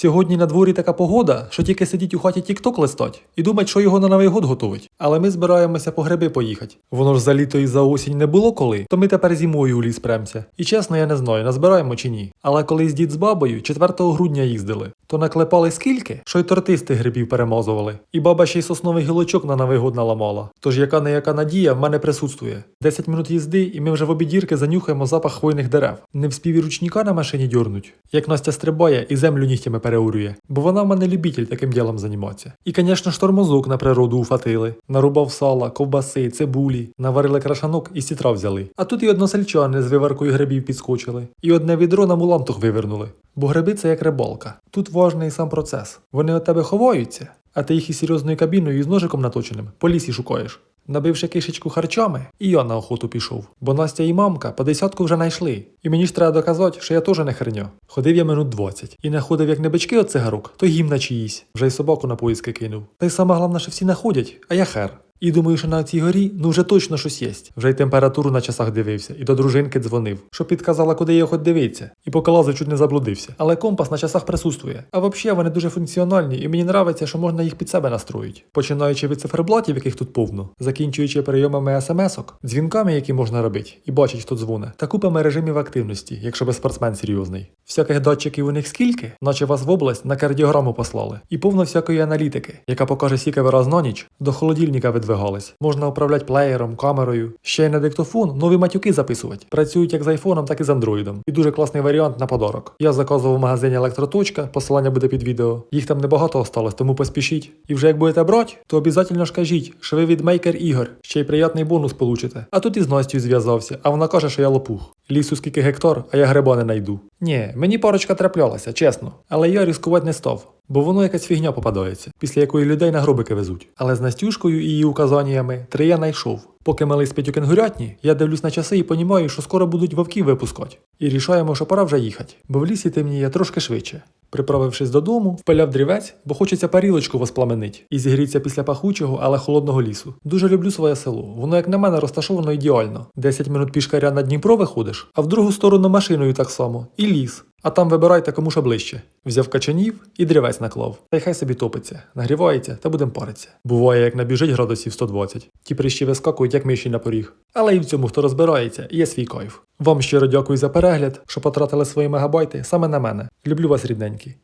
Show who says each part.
Speaker 1: Сьогодні на дворі така погода, що тільки сидіть у хаті тік-ток листать і думать, що його на Новий год готовить. Але ми збираємося по гриби поїхати. Воно ж за літо і за осінь не було коли, то ми тепер зимою у ліс премся. І чесно, я не знаю, назбираємо чи ні. Але колись дід з бабою 4 грудня їздили, то наклепали скільки, що й тортисти грибів перемазували. І баба ще й сосновий гілочок на Новий год наламала. Тож яка не яка надія в мене присутствує. 10 минут їзди, і ми вже в обідірки занюхаємо запах хвойних дерев. Не вспів і ручника на машині дьорнуть, як Настя стрибає і землю нігтями переурює. Бо вона в мене любитель таким ділом займатися. І, звісно ж, тормозок на природу уфатили. Нарубав сала, ковбаси, цибулі, наварили крашанок і сітра взяли. А тут і односельчани з виваркою грибів підскочили. І одне відро на мулантух вивернули. Бо гриби це як рибалка. Тут важний сам процес. Вони від тебе ховаються, а ти їх із серйозною кабіною і з ножиком наточеним по лісі шукаєш. Набивши кишечку харчами, і я на охоту пішов. Бо Настя і мамка по десятку вже знайшли. І мені ж треба доказати, що я теж не херня. Ходив я минут 20. І не ходив як не бички от цигарок, то гімна чиїсь. Вже й собаку на поїздки кинув. Та й саме головне, що всі находять, а я хер. І думаю, що на цій горі ну вже точно щось єсть. Вже й температуру на часах дивився, і до дружинки дзвонив, що підказала, куди я хоч дивитися, і по колазу чуть не заблудився. Але компас на часах присутствує. А взагалі вони дуже функціональні, і мені нравиться, що можна їх під себе настроїть. Починаючи від циферблатів, яких тут повно, закінчуючи прийомами смс-ок, дзвінками, які можна робити, і бачить, хто дзвоне, та купами режимів активності, якщо би спортсмен серйозний. Всяких датчиків у них скільки, наче вас в область на кардіограму послали, і повно всякої аналітики, яка покаже скільки ви раз на ніч до холодильника видвигались. Можна управляти плеєром, камерою, ще й на диктофон нові матюки записувати. Працюють як з айфоном, так і з андроїдом. І дуже класний варіант на подарок. Я заказував в магазині електроточка, посилання буде під відео. Їх там небагато осталось, тому поспішіть. І вже як будете брати, то обов'язково ж кажіть, що ви від Maker ігор, ще й приятний бонус получите. А тут із Настю зв'язався, а вона каже, що я лопух. Лісу скільки гектар, а я гриба не найду. Ні, мені парочка траплялася, чесно. Але я ризикувати не став. Бо воно якась фігня попадається, після якої людей на гробики везуть. Але з Настюшкою і її указаннями я знайшов. Поки малий спить у кенгурятні, я дивлюсь на часи і понімаю, що скоро будуть вовки випускати. І рішаємо, що пора вже їхати, бо в лісі темніє трошки швидше. Приправившись додому, впиляв дрівець, бо хочеться парілочку воспламенить і зігріться після пахучого, але холодного лісу. Дуже люблю своє село. Воно, як на мене, розташовано ідеально. 10 минут пішкаря на Дніпро виходиш, а в другу сторону машиною так само, і ліс. А там вибирайте кому що ближче. Взяв качанів і дрівець наклав. Та й хай собі топиться, нагрівається та будем паритися. Буває, як набіжить градусів 120. Ті прищі вискакують, як миші на поріг. Але і в цьому, хто розбирається, є свій кайф. Вам щиро дякую за перегляд, що потратили свої мегабайти саме на мене. Люблю вас, рідненькі.